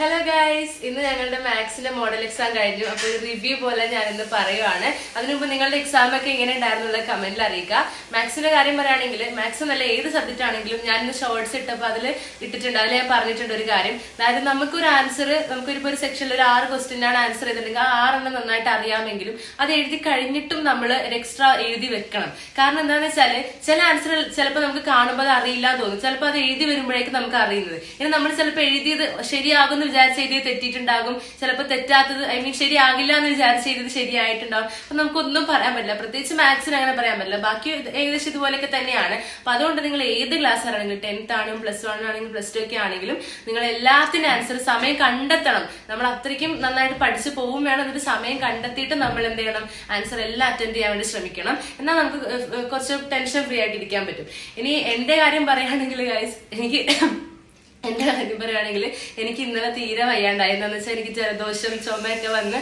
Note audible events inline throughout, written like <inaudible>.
Hello guys ഇന്ന് ഞങ്ങളുടെ മാത്സിന്റെ model exam കഴിഞ്ഞു. അപ്പോൾ ഒരു റിവ്യൂ പോലെ ഞാൻ ഇന്ന് പറയുവാണ്. അതിനു മുമ്പ് നിങ്ങളുടെ എക്സാം ഒക്കെ എങ്ങനെ ഉണ്ടായിരുന്നുള്ള കമന്റിൽ അറിയിക്കുക. മാത്സിന്റെ കാര്യം പറയുകയാണെങ്കിൽ മാത്സ് നല്ല ഏത് സബ്ജക്റ്റ് ആണെങ്കിലും ഞാൻ ഇന്ന് ഷോർട്സ് ഇട്ടപ്പോൾ അതിൽ ഇട്ടിട്ടുണ്ട്. അതിൽ ഞാൻ പറഞ്ഞിട്ടുണ്ട് ഒരു കാര്യം. അതായത് നമുക്കൊരു ആൻസർ നമുക്കൊരു ഒരു സെക്ഷനിൽ ഒരു ആറ് ക്വസ്റ്റിനാണ് ആൻസർ ചെയ്തിട്ടുണ്ടെങ്കിൽ ആ ആറെണ്ണം നന്നായിട്ട് അറിയാമെങ്കിലും അത് എഴുതി കഴിഞ്ഞിട്ടും നമ്മൾ ഒരു എക്സ്ട്രാ എഴുതി വെക്കണം. കാരണം എന്താണെന്ന് വെച്ചാൽ ചില ആൻസർ ചിലപ്പോൾ നമുക്ക് കാണുമ്പോൾ അത് അറിയില്ല തോന്നും. ചിലപ്പോൾ അത് എഴുതി വരുമ്പോഴേക്കും നമുക്ക് അറിയുന്നത്. ഇനി നമ്മൾ ചിലപ്പോൾ എഴുതിയത് ശരിയാകുമെന്ന് വിചാരിച്ച് രീതിയിൽ തെറ്റിയിട്ടുണ്ടാകും. ചിലപ്പോൾ തെറ്റാത്തത് ഐ മീൻ ശരിയാകില്ല എന്ന് വിചാരിച്ച രീതിയിൽ ശരിയായിട്ടുണ്ടാകും. അപ്പൊ നമുക്കൊന്നും പറയാൻ പറ്റില്ല. പ്രത്യേകിച്ച് മാത്സിന് അങ്ങനെ പറയാൻ പറ്റില്ല. ബാക്കി ഏകദേശം ഇതുപോലെയൊക്കെ തന്നെയാണ്. അപ്പൊ അതുകൊണ്ട് നിങ്ങൾ ഏത് ക്ലാസ് ആണെങ്കിലും ടെൻത്ത് ആണെങ്കിലും പ്ലസ് വൺ ആണെങ്കിലും പ്ലസ് ടു ഒക്കെ ആണെങ്കിലും നിങ്ങൾ എല്ലാത്തിനും ആൻസർ സമയം കണ്ടെത്തണം. നമ്മൾ അത്രയ്ക്കും നന്നായിട്ട് പഠിച്ചു പോവും വേണം. എന്നിട്ട് സമയം കണ്ടെത്തിയിട്ട് നമ്മൾ എന്ത് ചെയ്യണം? ആൻസർ എല്ലാം അറ്റൻഡ് ചെയ്യാൻ വേണ്ടി ശ്രമിക്കണം. എന്നാൽ നമുക്ക് കുറച്ച് ടെൻഷൻ ഫ്രീ ആയിട്ട് ഇരിക്കാൻ പറ്റും. ഇനി എന്റെ കാര്യം പറയുകയാണെങ്കിൽ ഗൈസ് എനിക്ക് എന്റെ കാര്യം പറയുകയാണെങ്കിൽ എനിക്ക് ഇന്നലെ തീരെ വയ്യാണ്ടായി. എന്താന്ന് വെച്ചാൽ എനിക്ക് ജലദോഷം ചുമയൊക്കെ വന്ന്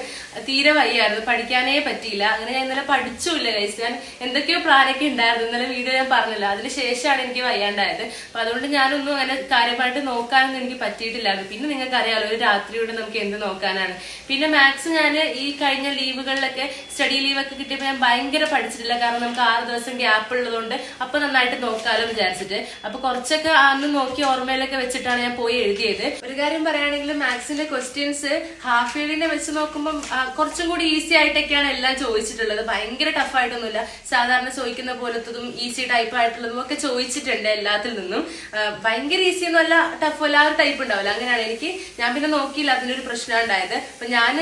തീരെ വയ്യായിരുന്നു. പഠിക്കാനേ പറ്റിയില്ല. അങ്ങനെ ഞാൻ ഇന്നലെ പഠിച്ചില്ല കൈസ് ഞാൻ എന്തൊക്കെയോ പ്ലാനൊക്കെ ഉണ്ടായിരുന്നു. ഇന്നലെ വീഡിയോ ഞാൻ പറഞ്ഞില്ല. അതിന് ശേഷമാണ് എനിക്ക് വയ്യാണ്ടായത്. അപ്പൊ അതുകൊണ്ട് ഞാനൊന്നും അങ്ങനെ കാര്യമായിട്ട് നോക്കാനൊന്നും എനിക്ക് പറ്റിയിട്ടില്ലായിരുന്നു. പിന്നെ നിങ്ങൾക്ക് അറിയാമല്ലോ ഒരു രാത്രിയോടെ നമുക്ക് എന്ത് നോക്കാനാണ്. പിന്നെ മാത്സ് ഞാൻ ഈ കഴിഞ്ഞ ലീവുകളിലൊക്കെ സ്റ്റഡി ലീവൊക്കെ കിട്ടിയപ്പോൾ ഞാൻ ഭയങ്കര പഠിച്ചിട്ടില്ല. കാരണം നമുക്ക് ആറ് ദിവസം ഗ്യാപ്പ് ഉള്ളതുകൊണ്ട് അപ്പൊ നന്നായിട്ട് നോക്കാമല്ലോ വിചാരിച്ചിട്ട്. അപ്പൊ കുറച്ചൊക്കെ അന്ന് നോക്കി ഓർമ്മയിലൊക്കെ വെച്ചിട്ടാണ് ഞാൻ പോയി എഴുതിയത്. ഒരു കാര്യം പറയുകയാണെങ്കിൽ മാത്സിന്റെ ക്വസ്റ്റ്യൻസ് ഹാഫ് ഇയറിനെ വെച്ച് നോക്കുമ്പോൾ കുറച്ചും കൂടി ഈസി ആയിട്ടൊക്കെയാണ് എല്ലാം ചോദിച്ചിട്ടുള്ളത്. ഭയങ്കര ടഫ് ആയിട്ടൊന്നുമില്ല. സാധാരണ ചോദിക്കുന്ന പോലത്തതും ഈസി ടൈപ്പ് ആയിട്ടുള്ളതും ഒക്കെ ചോദിച്ചിട്ടുണ്ട് എല്ലാത്തിൽ നിന്നും. ഭയങ്കര ഈസി ഒന്നുമല്ല ടഫ് അല്ല ആ ടൈപ്പ് ഉണ്ടാവില്ല. അങ്ങനെയാണ് എനിക്ക് ഞാൻ പിന്നെ നോക്കിയില്ല അതിനൊരു പ്രശ്നം ഉണ്ടായത്. അപ്പൊ ഞാൻ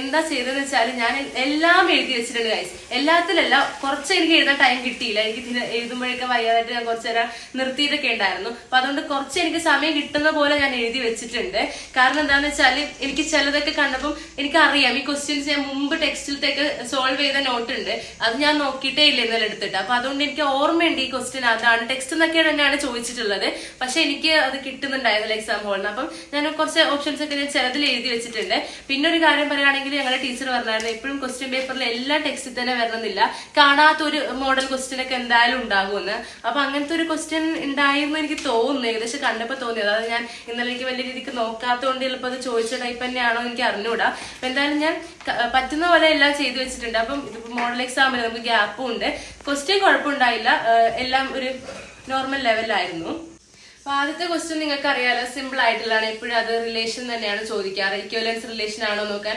എന്താ ചെയ്തതെന്ന് വെച്ചാൽ ഞാൻ എല്ലാം എഴുതി വെച്ചിട്ടുണ്ട് ഗൈസ് എല്ലാത്തിലല്ല കുറച്ച് എനിക്ക് എഴുതാൻ ടൈം കിട്ടിയില്ല. എനിക്ക് എഴുതുമ്പോഴൊക്കെ വയ്യാതായിട്ട് ഞാൻ കുറച്ച് നേരം നിർത്തിയിട്ടൊക്കെ ഉണ്ടായിരുന്നു. അപ്പൊ അതുകൊണ്ട് കുറച്ച് എനിക്ക് സമയം കിട്ടുന്ന പോലെ ഞാൻ എഴുതി വെച്ചിട്ടുണ്ട്. കാരണം എന്താന്ന് വെച്ചാൽ എനിക്ക് ചിലതൊക്കെ കണ്ടപ്പം എനിക്ക് അറിയാം ഈ ക്വസ്റ്റ്യൻസ് ഞാൻ മുമ്പ് ടെക്സ്റ്റിലത്തേക്ക് സോൾവ് ചെയ്ത നോട്ട് ഉണ്ട്. അത് ഞാൻ നോക്കിയിട്ടേ ഇല്ല ഇന്നലെ എടുത്തിട്ട്. അപ്പൊ അതുകൊണ്ട് എനിക്ക് ഓർമ്മയുണ്ട് ഈ ക്വസ്റ്റ്യൻ അതാണ്. ടെക്സ്റ്റ് എന്നൊക്കെ തന്നെയാണ് ചോദിച്ചിട്ടുള്ളത്. പക്ഷെ എനിക്ക് അത് കിട്ടുന്നുണ്ടായിരുന്നില്ല എക്സാം ഹോളിന് അപ്പം ഞാൻ കുറച്ച് ഓപ്ഷൻസ് ഒക്കെ ഞാൻ ചിലതിൽ എഴുതി വെച്ചിട്ടുണ്ട്. പിന്നെ ഒരു കാര്യം പറയുകയാണെങ്കിൽ ഞങ്ങളുടെ ടീച്ചർ പറഞ്ഞായിരുന്നു എപ്പോഴും ക്വസ്റ്റ്യൻ പേപ്പറിൽ എല്ലാ ടെക്സ്റ്റിൽ തന്നെ വരണമെന്നില്ല. കാണാത്ത ഒരു മോഡൽ ക്വസ്റ്റ്യൻ ഒക്കെ എന്തായാലും ഉണ്ടാകുമെന്ന്. അപ്പൊ അങ്ങനത്തെ ഒരു ക്വസ്റ്റ്യൻ ഉണ്ടായിരുന്നു എനിക്ക് തോന്നുന്നു. ഏകദേശം കണ്ടപ്പോൾ തോന്നിയത്. അത് ഞാൻ ഇന്നലെ എനിക്ക് വലിയ രീതിക്ക് നോക്കാത്തതുകൊണ്ട് ചിലപ്പോൾ അത് ചോദിച്ച ടൈപ്പ് തന്നെയാണോ എനിക്ക് അറിഞ്ഞൂടാ. അപ്പം എന്തായാലും ഞാൻ പറ്റുന്ന പോലെ എല്ലാം ചെയ്തു വെച്ചിട്ടുണ്ട്. അപ്പം ഇതിപ്പോ മോഡൽ എക്സാമിന് നമുക്ക് ഗ്യാപ്പും ഉണ്ട്. ക്വസ്റ്റ്യൻ കുഴപ്പമുണ്ടായില്ല. എല്ലാം ഒരു നോർമൽ ലെവലായിരുന്നു അപ്പൊ ആദ്യത്തെ ക്വസ്റ്റ്യൻ നിങ്ങൾക്ക് അറിയാലോ സിമ്പിൾ ആയിട്ടുള്ളതാണ്. എപ്പോഴും അത് റിലേഷൻ തന്നെയാണ് ചോദിക്കാറ്. ഇക്വലൻസ് റിലേഷൻ ആണോ നോക്കാൻ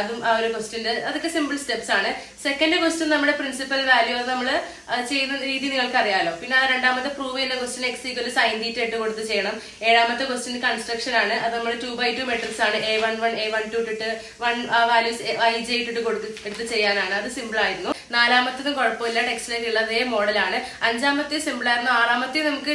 അതും ആ ഒരു ക്വസ്റ്റ്യന്റെ അതൊക്കെ സിമ്പിൾ സ്റ്റെപ്സ് ആണ്. സെക്കൻഡ് ക്വസ്റ്റ്യൻ നമ്മുടെ പ്രിൻസിപ്പൽ വാല്യൂ അത് നമ്മൾ ചെയ്യുന്ന രീതി നിങ്ങൾക്ക് അറിയാലോ പിന്നെ ആ രണ്ടാമത്തെ പ്രൂവ് ചെയ്യുന്ന question x equal sign theta ഇട്ട് കൊടുത്ത് ചെയ്യണം. ഏഴാമത്തെ ക്വസ്റ്റ്യൻ കൺസ്ട്രക്ഷൻ ആണ്. അത് നമ്മൾ ടു ബൈ ടു മെട്രിക്സ് ആണ്. A one one A one two ഇട്ടിട്ട് വൺ വാല്യൂസ് ഐ ജെ ഇട്ടിട്ട് കൊടുത്ത് എടുത്ത് ചെയ്യാനാണ്. അത് സിമ്പിൾ ആയിരുന്നു. നാലാമത്തതും കുഴപ്പമില്ല. ടെക്സ്റ്റിലുള്ള അതേ മോഡലാണ് അഞ്ചാമത്തെ സിമ്പിൾ ആയിരുന്നു. ആറാമത്തെ നമുക്ക്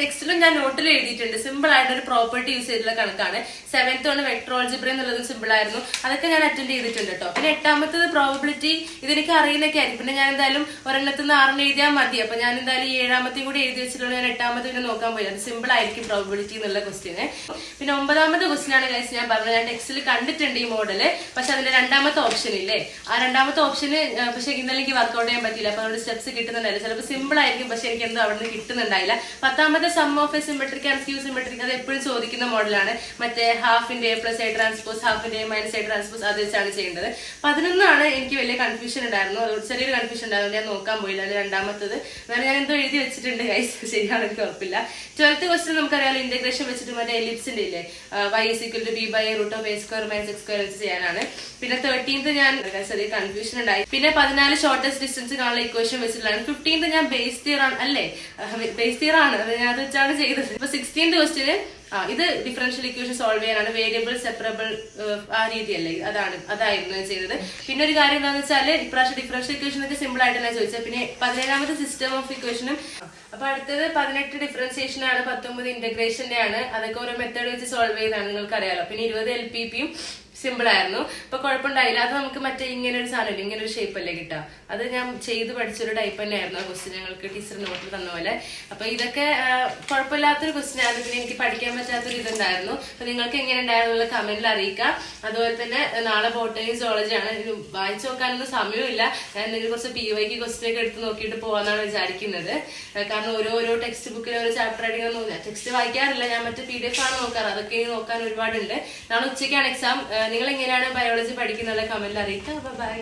ടെക്സ്റ്റിലും ഞാൻ നോട്ടിൽ എഴുതിയിട്ടുണ്ട്. സിമ്പിൾ ആയിട്ട് ഒരു പ്രോപ്പർട്ടി യൂസ് ചെയ്തിട്ടുള്ള കണക്കാണ്. സെവൻത്ത് ആണ് വെക്ട്രോൾജിബ്ര എന്നുള്ളതും സിമ്പിൾ ആയിരുന്നു. അതൊക്കെ ഞാൻ അറ്റൻഡ് ചെയ്തിട്ടുണ്ട് കേട്ടോ പിന്നെ എട്ടാമത്തത് പ്രോബിലിറ്റി ഇതെനിക്ക് അറിയുന്നൊക്കെ ആയിരിക്കും. പിന്നെ ഞാൻ എന്തായാലും ഒരെണ്ണത്തിൽ നിന്ന് ആറിന് എഴുതിയാൽ മതി. അപ്പൊ ഞാൻ എന്തായാലും ഈ ഏഴാമത്തെയും കൂടി എഴുതി വെച്ചിട്ടുള്ള. ഞാൻ എട്ടാമത്തെ പിന്നെ നോക്കാൻ പോയി അത് സിമ്പിൾ ആയിരിക്കും പ്രോബിലിറ്റി എന്നുള്ള ക്വസ്റ്റ്യന് പിന്നെ ഒമ്പതാമത്തെ ക്വസ്റ്റ്യൻ ആണ് ഗൈസ് ഞാൻ പറഞ്ഞത്. ഞാൻ ടെക്സ്റ്റിൽ കണ്ടിട്ടുണ്ട് ഈ മോഡൽ പക്ഷെ അതിന്റെ രണ്ടാമത്തെ ഓപ്ഷൻ ഇല്ലേ? ആ രണ്ടാമത്തെ ഓപ്ഷന് പക്ഷെ ഇന്നലെ എനിക്ക് ചെയ്യാൻ പറ്റില്ല അപ്പൊ അതുകൊണ്ട് സ്റ്റെപ്സ് കിട്ടുന്നുണ്ടായില്ല. ചിലപ്പോൾ സിമ്പിൾ ആയിരിക്കും പക്ഷെ എനിക്ക് എന്തോ അവിടെ നിന്ന് കിട്ടുന്നുണ്ടായില്ല. പത്താമത്തെ sum of a symmetric and skew symmetric അത് എപ്പോഴും ചോദിക്കുന്ന മോഡലാണ് മറ്റേ ഹാഫിന്റെ എ പ്ലസ് എ ട്രാൻസ്പോസ് ഹാഫിന്റെ എ മൈനസ് എ ട്രാൻസ്പോസ് അത് വെച്ചാണ് ചെയ്യേണ്ടത്. പതിനൊന്നാണ് എനിക്ക് വലിയ കൺഫ്യൂഷൻ ഉണ്ടായിരുന്നു. അതുകൊണ്ട് ചെറിയൊരു കൺഫ്യൂഷൻ ഉണ്ടായിരുന്നു ഞാൻ നോക്കാൻ പോയില്ല. അത് രണ്ടാമത്തത്. എന്നാലും ഞാൻ എന്തോ എഴുതി വെച്ചിട്ടുണ്ട് ഗൈസ് <laughs> ശരിയാണ് എനിക്ക് ഉറപ്പില്ല. ട്വൽത്ത് ക്വസ്റ്റ്യൻ നമുക്കറിയാലോ ഇന്റഗ്രേഷൻ വെച്ചിട്ട് മറ്റേ എലിപ്സിന്റെ ഇല്ലേ? Y is equal to b by root of a square minus x square വെച്ച് ചെയ്യാനാണ്. പിന്നെ തേർട്ടീൻത് ഞാൻ ചെറിയ കൺഫ്യൂഷൻ ഉണ്ടായി. പിന്നെ പതിനാല് ഷോർട്ടസ്റ്റ് ഡിസ്റ്റൻസ് കാണുന്ന ഇക്വേഷൻ വെച്ചിട്ടുള്ളതാണ്. ഫിഫ്റ്റീൻത് ഞാൻ ബേസ് തിയർ ആണ് അല്ലേ? ബേസ് തിയർ ആണ്. അത് വെച്ചാണ് ചെയ്തത്. ഇപ്പൊ സിക്സ്റ്റീൻത് ക്വസ്റ്റിന് ഇത് ഡിഫറൻഷ്യൽ ഇക്വേഷൻ സോൾവ് ചെയ്യാനാണ്. വേരിയബിൾ സെപ്പറബിൾ ആ രീതിയല്ലേ? അതാണ് അതായിരുന്നു ചെയ്തത്. പിന്നെ ഒരു കാര്യം എന്താണെന്ന് വെച്ചാൽ ഇപ്രാവശ്യം ഡിഫറൻഷ്യൽ ഇക്വേഷൻ ഒക്കെ സിമ്പിൾ ആയിട്ട് ഞാൻ ചോദിച്ചത് പിന്നെ പതിനേഴാമത്തെ സിസ്റ്റം ഓഫ് ഇക്വേഷനും അപ്പൊ അടുത്തത് പതിനെട്ട് ഡിഫറൻസിയേഷൻ ആണ് പത്തൊമ്പത് ഇന്റഗ്രേഷന്റെ ആണ് അതൊക്കെ ഓരോ മെത്തേഡ് വെച്ച് സോൾവ് ചെയ്താണ് നിങ്ങൾക്ക് അറിയാലോ പിന്നെ ഇരുപത് എൽ പി പിയും സിമ്പിൾ ആയിരുന്നു. അപ്പൊ കുഴപ്പമുണ്ടായില്ല. അത് നമുക്ക് മറ്റേ ഇങ്ങനെ ഒരു സാധനം ഇങ്ങനെ ഒരു ഷേപ്പ് അല്ലേ കിട്ടുക? അത് ഞാൻ ചെയ്ത് പഠിച്ചൊരു ടൈപ്പ് തന്നെയായിരുന്നു ആ ക്വസ്റ്റ്യൻ ഞങ്ങൾക്ക് ടീച്ചർ നോട്ടിൽ തന്ന പോലെ. അപ്പൊ ഇതൊക്കെ കുഴപ്പമില്ലാത്തൊരു ക്വസ്റ്റ്യൻ ആയിരുന്നു പിന്നെ എനിക്ക് പഠിക്കാൻ പറ്റാത്തൊരു ഇതുണ്ടായിരുന്നു. അപ്പൊ നിങ്ങൾക്ക് എങ്ങനെ ഉണ്ടായിരുന്നു കമന്റിൽ അറിയിക്കാം. അതുപോലെ തന്നെ നാളെ ബോട്ടണി സോളജി ആണ്. വായിച്ചു നോക്കാനൊന്നും സമയമില്ല ഞാൻ എന്തെങ്കിലും കുറച്ച് പി വൈക്ക് ക്വസ്റ്റ്യൻ ഒക്കെ എടുത്ത് നോക്കിയിട്ട് പോകാന്നാണ് വിചാരിക്കുന്നത്. കാരണം ഓരോരോ ഓരോ ടെക്സ്റ്റ് ബുക്കിൽ ഓരോ ചാപ്റ്റർ അടിക്കാൻ ടെക്സ്റ്റ് വായിക്കാറില്ല. ഞാൻ മറ്റേ പി ഡി എഫ് ആണ് നോക്കാറ്. അതൊക്കെ നോക്കാൻ ഒരുപാടുണ്ട്. നാളെ ഉച്ചയ്ക്കാണ് എക്സാം നിങ്ങൾ എങ്ങനെയാണ് ബയോളജി പഠിക്കുന്നത് കമന്റിൽ അറിയിക്കാം ബൈ